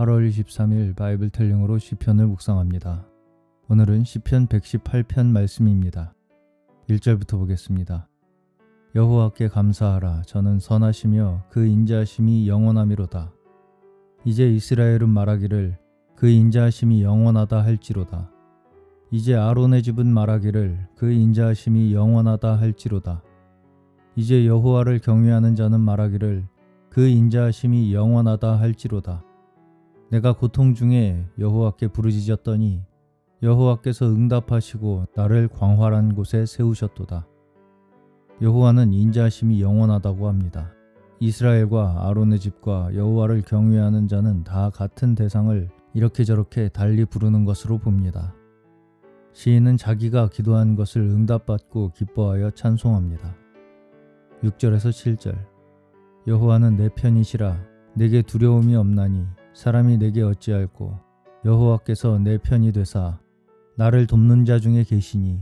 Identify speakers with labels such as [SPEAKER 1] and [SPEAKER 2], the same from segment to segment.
[SPEAKER 1] 8월 23일 바이블 텔링으로 시편을 묵상합니다. 오늘은 시편 118편 말씀입니다. 1절부터 보겠습니다. 여호와께 감사하라 저는 선하시며 그 인자하심이 영원함이로다. 이제 이스라엘은 말하기를 그 인자하심이 영원하다 할지로다. 이제 아론의 집은 말하기를 그 인자하심이 영원하다 할지로다. 이제 여호와를 경외하는 자는 말하기를 그 인자하심이 영원하다 할지로다. 내가 고통 중에 여호와께 부르짖었더니 여호와께서 응답하시고 나를 광활한 곳에 세우셨도다. 여호와는 인자하심이 영원하다고 합니다. 이스라엘과 아론의 집과 여호와를 경외하는 자는 다 같은 대상을 이렇게 저렇게 달리 부르는 것으로 봅니다. 시인은 자기가 기도한 것을 응답받고 기뻐하여 찬송합니다. 6절에서 7절 여호와는 내 편이시라 내게 두려움이 없나니 사람이 내게 어찌할꼬 여호와께서 내 편이 되사 나를 돕는 자 중에 계시니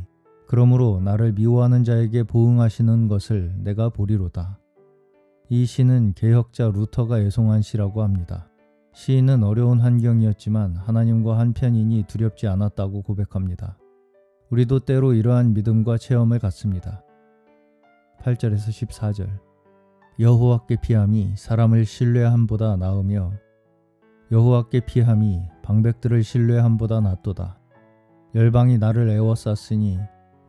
[SPEAKER 1] 그러므로 나를 미워하는 자에게 보응하시는 것을 내가 보리로다. 이 시는 개혁자 루터가 애송한 시라고 합니다. 시인은 어려운 환경이었지만 하나님과 한편이니 두렵지 않았다고 고백합니다. 우리도 때로 이러한 믿음과 체험을 갖습니다. 8절에서 14절 여호와께 피함이 사람을 신뢰함보다 나으며 여호와께 피함이 방백들을 신뢰함보다 낫도다. 열방이 나를 애워쌌으니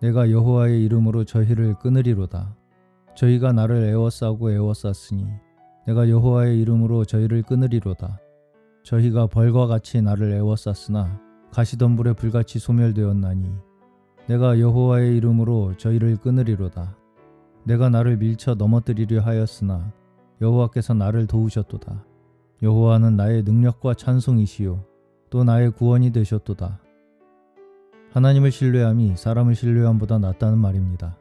[SPEAKER 1] 내가 여호와의 이름으로 저희를 끊으리로다. 저희가 나를 애워싸고 애워쌌으니 내가 여호와의 이름으로 저희를 끊으리로다. 저희가 벌과 같이 나를 애워쌌으나 가시덤불에 불같이 소멸되었나니 내가 여호와의 이름으로 저희를 끊으리로다. 내가 나를 밀쳐 넘어뜨리려 하였으나 여호와께서 나를 도우셨도다. 여호와는 나의 능력과 찬송이시요 또 나의 구원이 되셨도다. 하나님을 신뢰함이 사람을 신뢰함보다 낫다는 말입니다.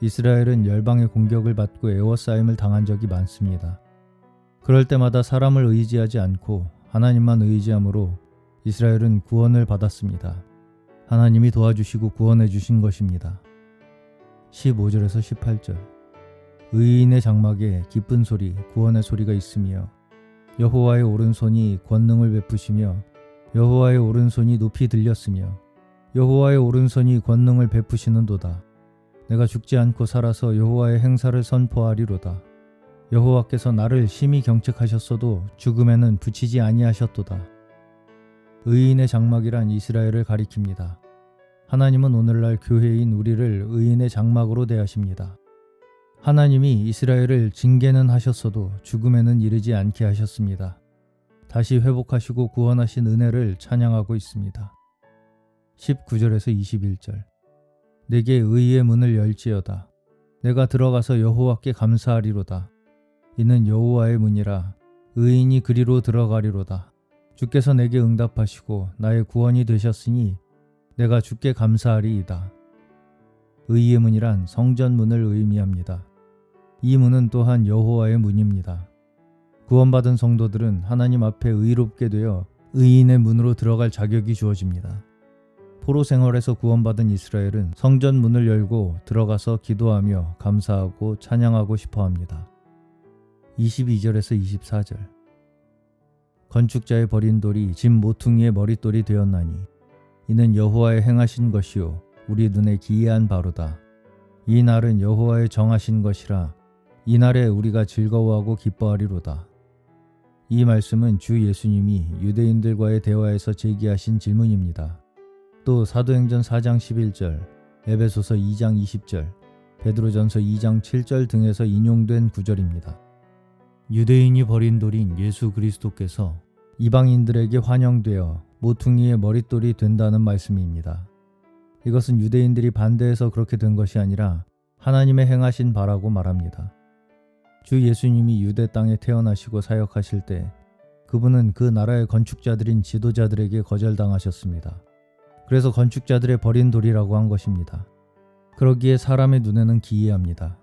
[SPEAKER 1] 이스라엘은 열방의 공격을 받고 애워싸임을 당한 적이 많습니다. 그럴 때마다 사람을 의지하지 않고 하나님만 의지함으로 이스라엘은 구원을 받았습니다. 하나님이 도와주시고 구원해 주신 것입니다. 15절에서 18절 의인의 장막에 기쁜 소리, 구원의 소리가 있으며 여호와의 오른손이 권능을 베푸시며 여호와의 오른손이 높이 들렸으며 여호와의 오른손이 권능을 베푸시는도다. 내가 죽지 않고 살아서 여호와의 행사를 선포하리로다. 여호와께서 나를 심히 경책하셨어도 죽음에는 붙이지 아니하셨도다. 의인의 장막이란 이스라엘을 가리킵니다. 하나님은 오늘날 교회인 우리를 의인의 장막으로 대하십니다. 하나님이 이스라엘을 징계는 하셨어도 죽음에는 이르지 않게 하셨습니다. 다시 회복하시고 구원하신 은혜를 찬양하고 있습니다. 19절에서 21절 내게 의의 문을 열지어다. 내가 들어가서 여호와께 감사하리로다. 이는 여호와의 문이라 의인이 그리로 들어가리로다. 주께서 내게 응답하시고 나의 구원이 되셨으니 내가 주께 감사하리이다. 의의 문이란 성전 문을 의미합니다. 이 문은 또한 여호와의 문입니다. 구원받은 성도들은 하나님 앞에 의롭게 되어 의인의 문으로 들어갈 자격이 주어집니다. 포로 생활에서 구원받은 이스라엘은 성전 문을 열고 들어가서 기도하며 감사하고 찬양하고 싶어 합니다. 22절에서 24절 건축자의 버린 돌이 집 모퉁이의 머릿돌이 되었나니 이는 여호와의 행하신 것이요 우리 눈에 기이한 바로다. 이 날은 여호와의 정하신 것이라 이 날에 우리가 즐거워하고 기뻐하리로다. 이 말씀은 주 예수님이 유대인들과의 대화에서 제기하신 질문입니다. 또 사도행전 4장 11절, 에베소서 2장 20절, 베드로전서 2장 7절 등에서 인용된 구절입니다. 유대인이 버린 돌인 예수 그리스도께서 이방인들에게 환영되어 모퉁이의 머릿돌이 된다는 말씀입니다. 이것은 유대인들이 반대해서 그렇게 된 것이 아니라 하나님의 행하신 바라고 말합니다. 주 예수님이 유대 땅에 태어나시고 사역하실 때 그분은 그 나라의 건축자들인 지도자들에게 거절당하셨습니다. 그래서 건축자들의 버린 돌이라고 한 것입니다. 그러기에 사람의 눈에는 기이합니다.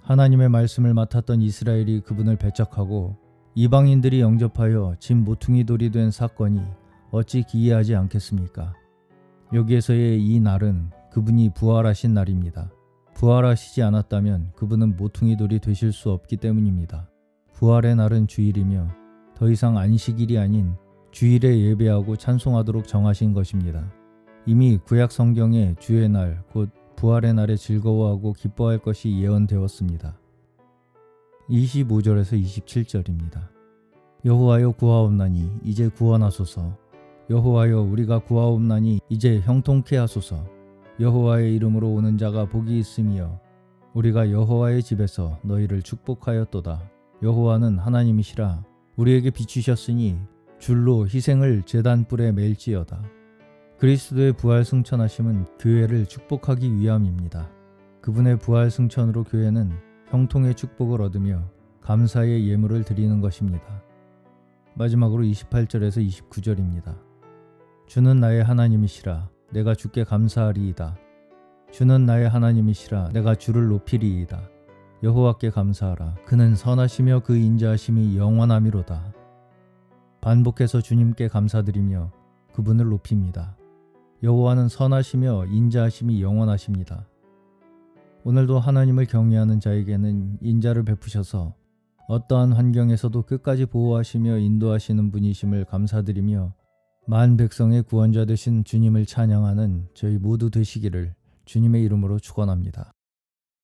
[SPEAKER 1] 하나님의 말씀을 맡았던 이스라엘이 그분을 배척하고 이방인들이 영접하여 집 모퉁이 돌이 된 사건이 어찌 기이하지 않겠습니까? 여기에서의 이 날은 그분이 부활하신 날입니다. 부활하시지 않았다면 그분은 모퉁이 돌이 되실 수 없기 때문입니다. 부활의 날은 주일이며 더 이상 안식일이 아닌 주일에 예배하고 찬송하도록 정하신 것입니다. 이미 구약 성경에 주의 날, 곧 부활의 날에 즐거워하고 기뻐할 것이 예언되었습니다. 25절에서 27절입니다. 여호와여 구하옵나니 이제 구원하소서. 여호와여 우리가 구하옵나니 이제 형통케 하소서. 여호와의 이름으로 오는 자가 복이 있으며 우리가 여호와의 집에서 너희를 축복하였도다. 여호와는 하나님이시라 우리에게 비추셨으니 줄로 희생을 제단 뿔에 맬지어다. 그리스도의 부활 승천하심은 교회를 축복하기 위함입니다. 그분의 부활 승천으로 교회는 형통의 축복을 얻으며 감사의 예물을 드리는 것입니다. 마지막으로 28절에서 29절입니다. 주는 나의 하나님이시라 내가 주께 감사하리이다. 주는 나의 하나님이시라 내가 주를 높이리이다. 여호와께 감사하라 그는 선하시며 그 인자하심이 영원함이로다. 반복해서 주님께 감사드리며 그분을 높입니다. 여호와는 선하시며 인자하심이 영원하십니다. 오늘도 하나님을 경외하는 자에게는 인자를 베푸셔서 어떠한 환경에서도 끝까지 보호하시며 인도하시는 분이심을 감사드리며 만 백성의 구원자 되신 주님을 찬양하는 저희 모두 되시기를 주님의 이름으로 축원합니다.